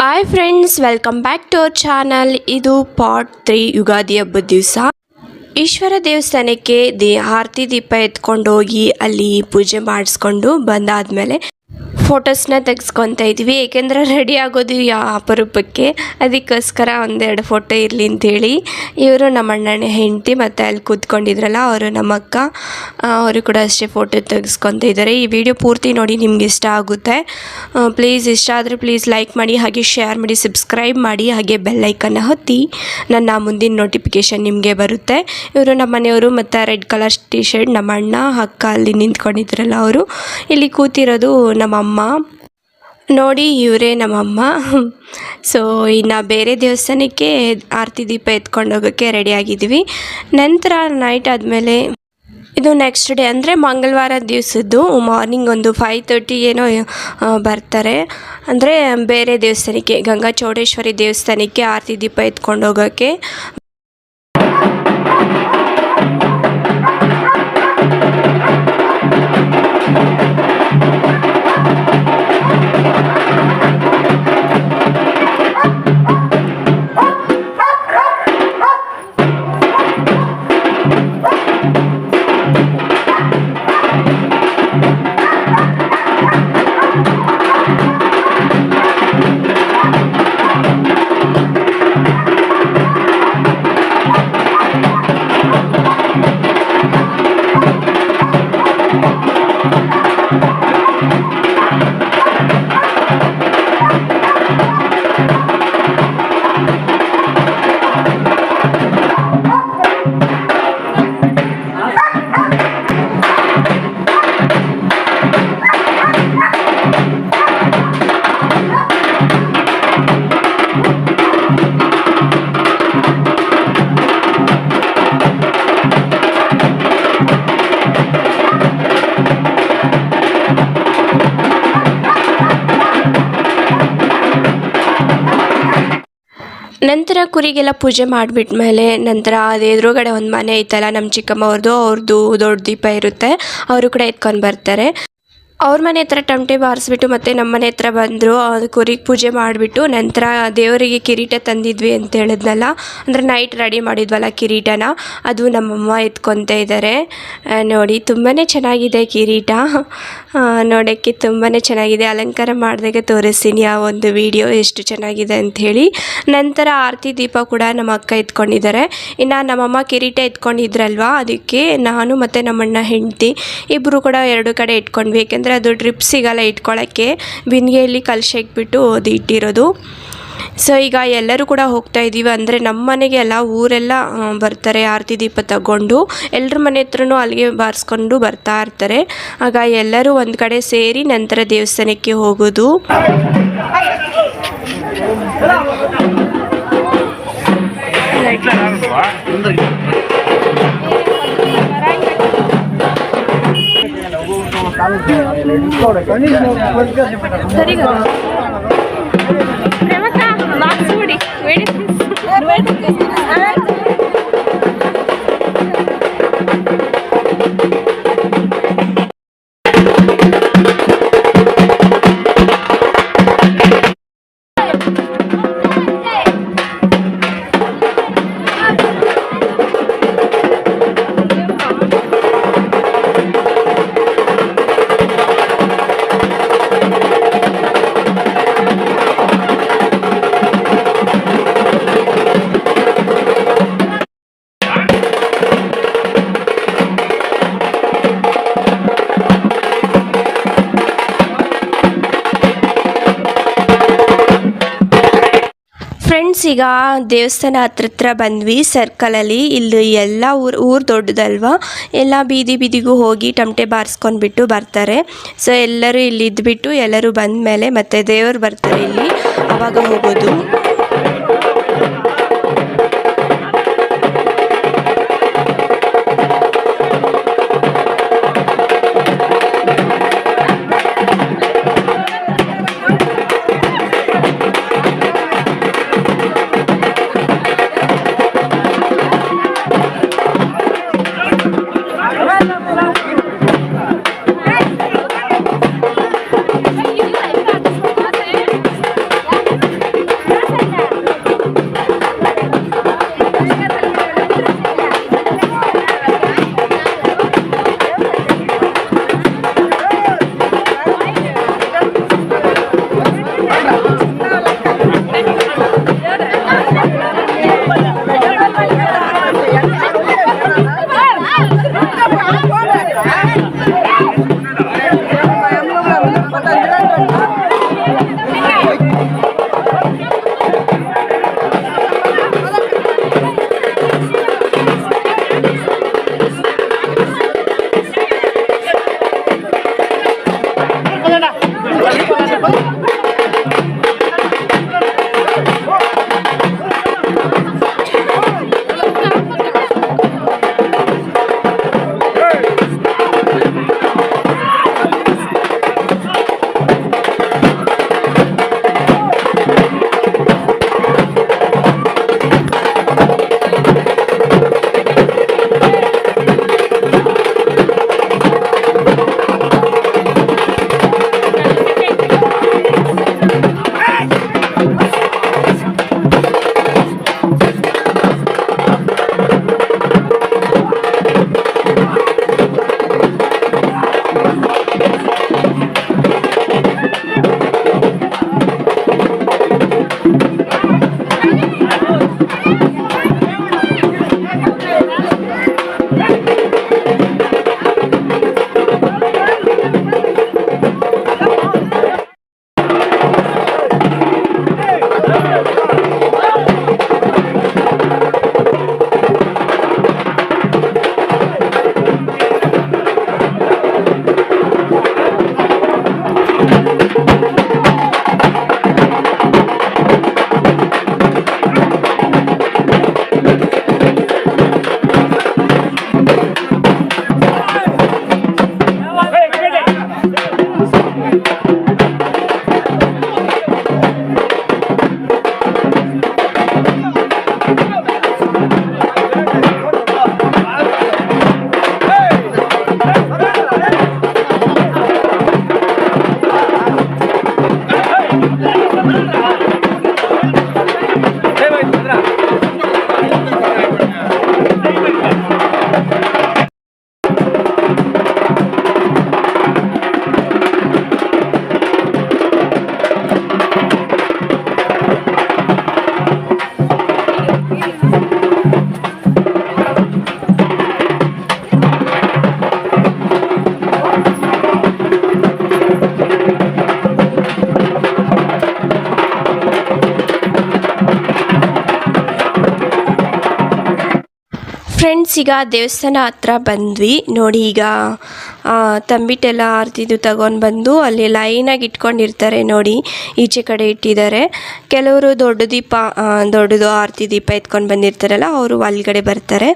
Hi friends welcome back to our channel ಇದು part three Ugadi ಹಬ್ಬದ ದಿವಸ ಈಶ್ವರ ದೇವಸ್ಥಾನಕ್ಕೆ ದೇ ಆರತಿ ದೀಪ ಎತ್ಕೊಂಡು ಹೋಗಿ ಅಲ್ಲಿ ಪೂಜೆ ಮಾಡಿಸ್ಕೊಂಡು ಬಂದಾದಮೇಲೆ ಫೋಟೋಸ್ನ ತೆಗೆಸ್ಕೊತಾ ಇದ್ವಿ. ಏಕೆಂದರೆ ರೆಡಿ ಆಗೋದು ಯಾ ಅಪರೂಪಕ್ಕೆ. ಅದಕ್ಕೋಸ್ಕರ ಒಂದೆರಡು ಫೋಟೋ ಇರಲಿ ಅಂತೇಳಿ. ಇವರು ನಮ್ಮ ಅಣ್ಣನ ಹೆಂಡತಿ ಮತ್ತು ಅಲ್ಲಿ ಕೂತ್ಕೊಂಡಿದ್ರಲ್ಲ, ಅವರು ನಮ್ಮ ಅಕ್ಕ ಅವರು ಕೂಡ ಅಷ್ಟೇ ಫೋಟೋ ತೆಗೆಸ್ಕೊತಾ ಇದ್ದಾರೆ. ಈ ವಿಡಿಯೋ ಪೂರ್ತಿ ನೋಡಿ ನಿಮ್ಗೆ ಇಷ್ಟ ಆಗುತ್ತೆ. ಪ್ಲೀಸ್ ಇಷ್ಟ ಆದರೆ ಪ್ಲೀಸ್ ಲೈಕ್ ಮಾಡಿ, ಹಾಗೆ ಶೇರ್ ಮಾಡಿ ಸಬ್ಸ್ಕ್ರೈಬ್ ಮಾಡಿ, ಹಾಗೆ ಬೆಲ್ಲೈಕನ್ನ ಹೊತ್ತಿ ನನ್ನ ಮುಂದಿನ ನೋಟಿಫಿಕೇಷನ್ ನಿಮಗೆ ಬರುತ್ತೆ. ಇವರು ನಮ್ಮ ಮನೆಯವರು ಮತ್ತು ರೆಡ್ ಕಲರ್ ಟಿ ಶರ್ಟ್ ನಮ್ಮ ಅಣ್ಣ ಅಕ್ಕ ಅಲ್ಲಿ ನಿಂತ್ಕೊಂಡಿದ್ರಲ್ಲ ಅವರು. ಇಲ್ಲಿ ಕೂತಿರೋದು ನೋಡಿ ಇವರೇ ನಮ್ಮಮ್ಮ. ಸೊ ಇನ್ನು ಬೇರೆ ದೇವಸ್ಥಾನಕ್ಕೆ ಆರತಿ ದೀಪ ಎತ್ಕೊಂಡು ಹೋಗೋಕ್ಕೆ ರೆಡಿ ಆಗಿದ್ದೀವಿ. ನಂತರ ನೈಟ್ ಆದಮೇಲೆ ಇದು ನೆಕ್ಸ್ಟ್ ಡೇ ಅಂದರೆ ಮಂಗಳವಾರ ದಿವಸದ್ದು. ಮಾರ್ನಿಂಗ್ ಒಂದು ಫೈವ್ ತರ್ಟಿ ಏನೋ ಬರ್ತಾರೆ. ಅಂದರೆ ಬೇರೆ ದೇವಸ್ಥಾನಕ್ಕೆ ಗಂಗಾ ಚೌಡೇಶ್ವರಿ ದೇವಸ್ಥಾನಕ್ಕೆ ಆರತಿ ದೀಪ ಎತ್ಕೊಂಡು ಹೋಗೋಕ್ಕೆ. ನಂತರ ಕುರಿಗೆಲ್ಲ ಪೂಜೆ ಮಾಡಿಬಿಟ್ಮೇಲೆ ನಂತರ ಅದು ಎದುರುಗಡೆ ಒಂದು ಮನೆ ಐತಲ್ಲ ನಮ್ಮ ಚಿಕ್ಕಮ್ಮ ಅವ್ರದ್ದು ಅವ್ರದ್ದು ದೊಡ್ಡ ದೀಪ ಇರುತ್ತೆ, ಅವರು ಕೂಡ ಎತ್ಕೊಂಡು ಬರ್ತಾರೆ. ಅವ್ರ ಮನೆ ಹತ್ರ ಟಮಟೆ ಬಾರಿಸ್ಬಿಟ್ಟು ಮತ್ತೆ ನಮ್ಮ ಮನೆ ಹತ್ರ ಬಂದರು ಕುರಿಗೆ ಪೂಜೆ ಮಾಡಿಬಿಟ್ಟು ನಂತರ ದೇವರಿಗೆ ಕಿರೀಟ ತಂದಿದ್ವಿ ಅಂತ ಹೇಳಿದ್ನಲ್ಲ. ಅಂದರೆ ನೈಟ್ ರೆಡಿ ಮಾಡಿದ್ವಲ್ಲ ಕಿರೀಟನ. ಅದು ನಮ್ಮಮ್ಮ ಎತ್ಕೊತ ಇದ್ದಾರೆ ನೋಡಿ ತುಂಬಾ ಚೆನ್ನಾಗಿದೆ ಕಿರೀಟ. ನೋಡೋಕ್ಕೆ ತುಂಬಾ ಚೆನ್ನಾಗಿದೆ. ಅಲಂಕಾರ ಮಾಡಿದಾಗ ತೋರಿಸ್ತೀನಿ ಆ ಒಂದು ವಿಡಿಯೋ ಎಷ್ಟು ಚೆನ್ನಾಗಿದೆ ಅಂಥೇಳಿ ನಂತರ ಆರತಿ ದೀಪ ಕೂಡ ನಮ್ಮ ಅಕ್ಕ ಎತ್ಕೊಂಡಿದ್ದಾರೆ. ಇನ್ನು ನಮ್ಮಮ್ಮ ಕಿರೀಟ ಎತ್ಕೊಂಡಿದ್ರಲ್ವಾ? ಅದಕ್ಕೆ ನಾನು ಮತ್ತು ನಮ್ಮಣ್ಣ ಹೆಂಡತಿ ಇಬ್ಬರು ಕೂಡ ಎರಡು ಕಡೆ ಇಟ್ಕೊಂಡ್ವಿ ಏಕೆಂದರೆ ಅದು ಡ್ರಿಪ್ ಸಿಗಲ್ಲ ಇಟ್ಕೊಳ್ಳೋಕ್ಕೆ ಬಿಂದಿಗೆಯಲ್ಲಿ ಕಲಸಿ ಇಟ್ಬಿಟ್ಟು ಅದು ಇಟ್ಟಿರೋದು ಸೊ ಈಗ ಎಲ್ಲರೂ ಕೂಡ ಹೋಗ್ತಾ ಇದ್ದೀವಿ ಅಂದರೆ ನಮ್ಮ ಮನೆಗೆಲ್ಲ ಊರೆಲ್ಲ ಬರ್ತಾರೆ ಆರತಿ ದೀಪ ತಗೊಂಡು ಎಲ್ಲರ ಮನೆ ಹತ್ರನೂ ಅಲ್ಲಿಗೆ ಬಾರಿಸ್ಕೊಂಡು ಬರ್ತಾ ಇರ್ತಾರೆ ಆಗ ಎಲ್ಲರೂ ಒಂದು ಕಡೆ ಸೇರಿ ನಂತರ ದೇವಸ್ಥಾನಕ್ಕೆ ಹೋಗೋದು సరిగా బాక్స్ వేడి ಈಗ ದೇವಸ್ಥಾನ ಹತ್ರ ಹತ್ರ ಬಂದ್ವಿ ಸರ್ಕಲಲ್ಲಿ. ಇಲ್ಲಿ ಎಲ್ಲ ಊರು ಊರು ದೊಡ್ಡದಲ್ವಾ? ಎಲ್ಲ ಬೀದಿ ಬೀದಿಗೂ ಹೋಗಿ ಟಮಟೆ ಬಾರಿಸ್ಕೊಂಡ್ಬಿಟ್ಟು ಬರ್ತಾರೆ. ಸೊ ಎಲ್ಲರೂ ಇಲ್ಲಿ ಇದ್ಬಿಟ್ಟು ಎಲ್ಲರೂ ಬಂದ ಮೇಲೆ ಮತ್ತೆ ದೇವರು ಬರ್ತಾರೆ ಇಲ್ಲಿ. ಅವಾಗ ಹೋಗೋದು. Vamos, vamos. ಫ್ರೆಂಡ್ಸ್ ಈಗ ದೇವಸ್ಥಾನ ಹತ್ರ ಬಂದ್ವಿ. ನೋಡಿ ಈಗ ತಂಬಿಟ್ಟೆಲ್ಲ ಆರ್ತಿದ್ದು ತಗೊಂಡು ಬಂದು ಅಲ್ಲಿ ಲೈನಾಗಿ ಇಟ್ಕೊಂಡಿರ್ತಾರೆ ನೋಡಿ, ಈಚೆ ಕಡೆ ಇಟ್ಟಿದ್ದಾರೆ. ಕೆಲವರು ದೊಡ್ಡ ದೀಪ ದೊಡ್ಡದು ಆರತಿ ದೀಪ ಎತ್ಕೊಂಡು ಬಂದಿರ್ತಾರಲ್ಲ, ಅವರು ಒಳಗಡೆ ಬರ್ತಾರೆ.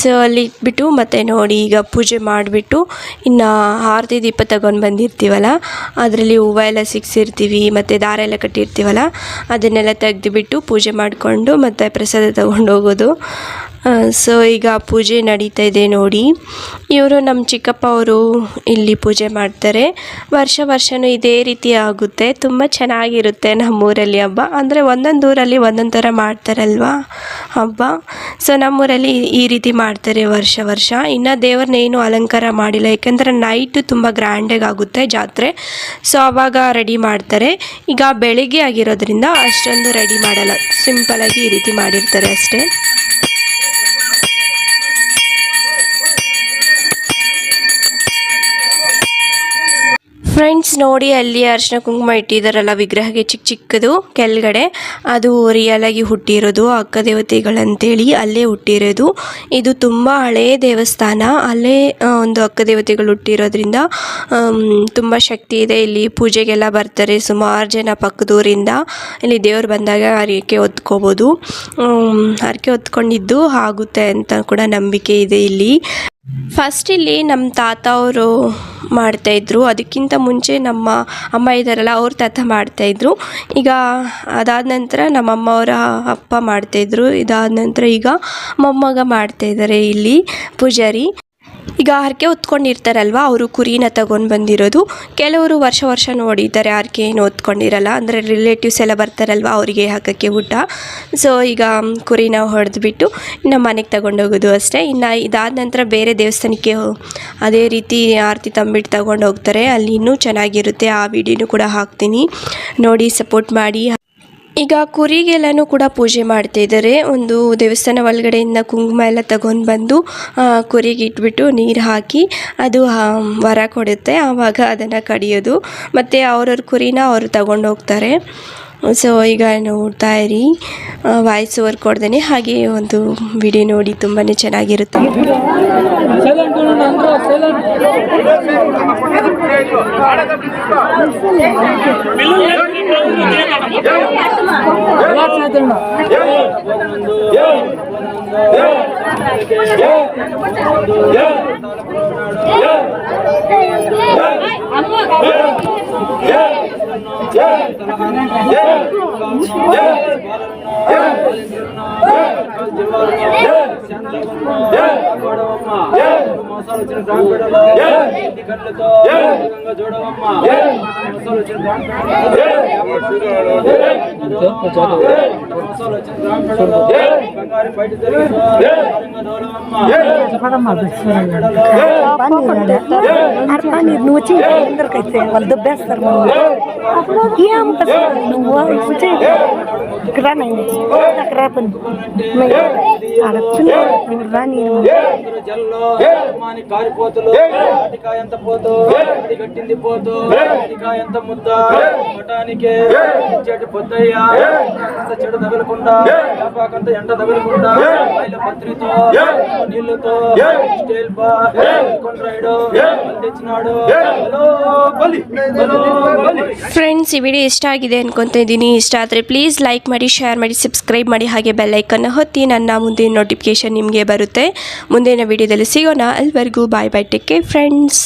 ಸೊ ಅಲ್ಲಿ ಇಟ್ಬಿಟ್ಟು ಮತ್ತು ನೋಡಿ ಈಗ ಪೂಜೆ ಮಾಡಿಬಿಟ್ಟು ಇನ್ನು ಆರತಿ ದೀಪ ತಗೊಂಡು ಬಂದಿರ್ತೀವಲ್ಲ, ಅದರಲ್ಲಿ ಹೂವು ಎಲ್ಲ ಸಿಕ್ಸಿರ್ತೀವಿ ಮತ್ತು ದಾರ ಎಲ್ಲ ಕಟ್ಟಿರ್ತೀವಲ್ಲ, ಅದನ್ನೆಲ್ಲ ತೆಗೆದುಬಿಟ್ಟು ಪೂಜೆ ಮಾಡಿಕೊಂಡು ಮತ್ತು ಪ್ರಸಾದ ತಗೊಂಡು ಹೋಗೋದು. ಸೊ ಈಗ ಪೂಜೆ ನಡೀತಾ ಇದೆ ನೋಡಿ. ಇವರು ನಮ್ಮ ಚಿಕ್ಕಪ್ಪ ಅವರು ಇಲ್ಲಿ ಪೂಜೆ ಮಾಡ್ತಾರೆ. ವರ್ಷ ವರ್ಷವೂ ಇದೇ ರೀತಿ ಆಗುತ್ತೆ. ತುಂಬ ಚೆನ್ನಾಗಿರುತ್ತೆ ನಮ್ಮೂರಲ್ಲಿ ಹಬ್ಬ. ಅಂದರೆ ಒಂದೊಂದು ಊರಲ್ಲಿ ಒಂದೊಂದು ಥರ ಮಾಡ್ತಾರಲ್ವಾ ಹಬ್ಬ? ಸೊ ನಮ್ಮೂರಲ್ಲಿ ಈ ರೀತಿ ಮಾಡ್ತಾರೆ ವರ್ಷ ವರ್ಷ. ಇನ್ನು ದೇವ್ರನ್ನ ಏನು ಅಲಂಕಾರ ಮಾಡಿಲ್ಲ. ಯಾಕೆಂದರೆ ನೈಟು ತುಂಬ ಗ್ರ್ಯಾಂಡಾಗಿ ಆಗುತ್ತೆ ಜಾತ್ರೆ. ಸೊ ಆವಾಗ ರೆಡಿ ಮಾಡ್ತಾರೆ. ಈಗ ಬೆಳಿಗ್ಗೆ ಆಗಿರೋದ್ರಿಂದ ಅಷ್ಟೊಂದು ರೆಡಿ ಮಾಡಲ್ಲ. ಸಿಂಪಲಾಗಿ ಈ ರೀತಿ ಮಾಡಿರ್ತಾರೆ ಅಷ್ಟೇ. ಫ್ರೆಂಡ್ಸ್ ನೋಡಿ, ಅಲ್ಲಿ ಅರಿಶಿನ ಕುಂಕುಮ ಇಟ್ಟಿದ್ದಾರಲ್ಲ ವಿಗ್ರಹಕ್ಕೆ ಚಿಕ್ಕ ಚಿಕ್ಕದು ಕೆಳಗಡೆ. ಅದು ರಿಯಲ್ ಆಗಿ ಹುಟ್ಟಿರೋದು, ಅಕ್ಕ ದೇವತೆಗಳಂತೇಳಿ ಅಲ್ಲೇ ಹುಟ್ಟಿರೋದು. ಇದು ತುಂಬ ಹಳೆಯ ದೇವಸ್ಥಾನ. ಅಲ್ಲೇ ಒಂದು ಅಕ್ಕ ದೇವತೆಗಳು ಹುಟ್ಟಿರೋದ್ರಿಂದ ತುಂಬ ಶಕ್ತಿ ಇದೆ. ಇಲ್ಲಿ ಪೂಜೆಗೆಲ್ಲ ಬರ್ತಾರೆ ಸುಮಾರು ಜನ ಪಕ್ಕದೂರಿಂದ. ಇಲ್ಲಿ ದೇವರು ಬಂದಾಗ ಹರಿಕೆ ಹೊತ್ಕೋಬೋದು. ಹರಕೆ ಹೊತ್ಕೊಂಡಿದ್ದು ಆಗುತ್ತೆ ಅಂತ ಕೂಡ ನಂಬಿಕೆ ಇದೆ ಇಲ್ಲಿ. ಫಸ್ಟ್ ಇಲ್ಲಿ ನಮ್ಮ ತಾತ ಅವರು ಮಾಡ್ತಾಯಿದ್ರು ಅದಕ್ಕಿಂತ ಮುಂಚೆ ನಮ್ಮ ಅಮ್ಮ ಇದ್ದಾರಲ್ಲ, ಅವ್ರ ತಾತ ಮಾಡ್ತಾಯಿದ್ರು ಈಗ ಅದಾದ ನಂತರ ನಮ್ಮ ಅಮ್ಮ ಅವರ ಅಪ್ಪ ಮಾಡ್ತಾಯಿದ್ರು ಇದಾದ ನಂತರ ಈಗ ಮೊಮ್ಮಗ ಮಾಡ್ತಾಯಿದ್ದಾರೆ ಇಲ್ಲಿ ಪೂಜಾರಿ. ಈಗ ಹರಕೆ ಹೊತ್ಕೊಂಡಿರ್ತಾರಲ್ವ? ಅವರು ಕುರಿನ ತಗೊಂಡು ಬಂದಿರೋದು. ಕೆಲವರು ವರ್ಷ ವರ್ಷ ನೋಡಿದ್ದಾರೆ ಹರಕೆ ಏನು ಹೊತ್ಕೊಂಡಿರಲ್ಲ. ಅಂದರೆ ರಿಲೇಟಿವ್ಸ್ ಎಲ್ಲ ಬರ್ತಾರಲ್ವ ಅವರಿಗೆ ಹಾಕೋಕ್ಕೆ ಊಟ. ಸೊ ಈಗ ಕುರಿನ ಹೊಡೆದ್ಬಿಟ್ಟು ಇನ್ನು ಮನೆಗೆ ತಗೊಂಡೋಗೋದು ಅಷ್ಟೇ. ಇನ್ನು ಇದಾದ ನಂತರ ಬೇರೆ ದೇವಸ್ಥಾನಕ್ಕೆ ಅದೇ ರೀತಿ ಆರತಿ ತಂಬಿಟ್ಟು ತಗೊಂಡು ಹೋಗ್ತಾರೆ ಅಲ್ಲಿ ಇನ್ನೂ ಚೆನ್ನಾಗಿರುತ್ತೆ. ಆ ವಿಡಿಯೋನು ಕೂಡ ಹಾಕ್ತೀನಿ. ನೋಡಿ ಸಪೋರ್ಟ್ ಮಾಡಿ. ಈಗ ಕುರಿಗೆಲ್ಲನೂ ಕೂಡ ಪೂಜೆ ಮಾಡ್ತಾ ಇದ್ದಾರೆ ಒಂದು ದೇವಸ್ಥಾನ ಒಳಗಡೆಯಿಂದ ಕುಂಕುಮ ಎಲ್ಲ ತಗೊಂಡು ಬಂದು ಕುರಿಗೆ ಇಟ್ಬಿಟ್ಟು ನೀರು ಹಾಕಿ ಅದು ವರ ಕೊಡುತ್ತೆ. ಆವಾಗ ಅದನ್ನು ಕಡಿಯೋದು. ಮತ್ತು ಅವ್ರವ್ರ ಕುರಿನ ಅವರು ತಗೊಂಡು ಹೋಗ್ತಾರೆ. ಸೊ ಈಗ ನೋಡ್ತಾ ಇರಿ. ವಾಯ್ಸ್ ಓವರ್ ಕೊಡ್ದೇನೆ. ಹಾಗೆ ಒಂದು ವಿಡಿಯೋ ನೋಡಿ ತುಂಬಾ ಚೆನ್ನಾಗಿರುತ್ತೆ. జిల్లాలో అవసరాలు వచ్చిన గ్రామపేటలో ఇంటి కళ్ళతో చూడవమ్మా. అవసరాలు వచ్చిన అవసరాలు వచ్చిన గ్రామపేటలో బంగారు బయట నువ్వు వచ్చి అందరికైతే వాళ్ళు దెబ్బేస్తారు ఏం నువ్వు వచ్చి ఇక్కడ నేను జల్లో మాని కారిపోతులు అటికాయ ఎంత పోతు అడి కట్టింది పోతు అటికాయ ఎంత ముద్ద మఠానికే చెడు పొద్దయ్యా అంత చెడు తగలకుండా వ్యాపాకంత ఎండ తగలకుండా బయల పత్రితో నీళ్లతో స్టైల్ బా కొండ్రాయుడు తెచ్చినాడు హలో బలి హలో బలి ಫ್ರೆಂಡ್ಸ್ ಈ ವಿಡಿಯೋ ಇಷ್ಟ ಆಗಿದೆ ಅನ್ಕೊತಾ ಇದ್ದೀನಿ ಇಷ್ಟ ಆದರೆ ಪ್ಲೀಸ್ ಲೈಕ್ ಮಾಡಿ ಶೇರ್ ಮಾಡಿ ಸಬ್ಸ್ಕ್ರೈಬ್ ಮಾಡಿ ಹಾಗೆ ಬೆಲ್ಲೈಕನ್ನು ಹೊತ್ತಿ ನನ್ನ ಮುಂದಿನ ನೋಟಿಫಿಕೇಷನ್ ನಿಮಗೆ ಬರುತ್ತೆ ಮುಂದಿನ ವಿಡಿಯೋದಲ್ಲಿ ಸಿಗೋಣ ಅಲ್ಲಿವರೆಗೂ bye bye take care friends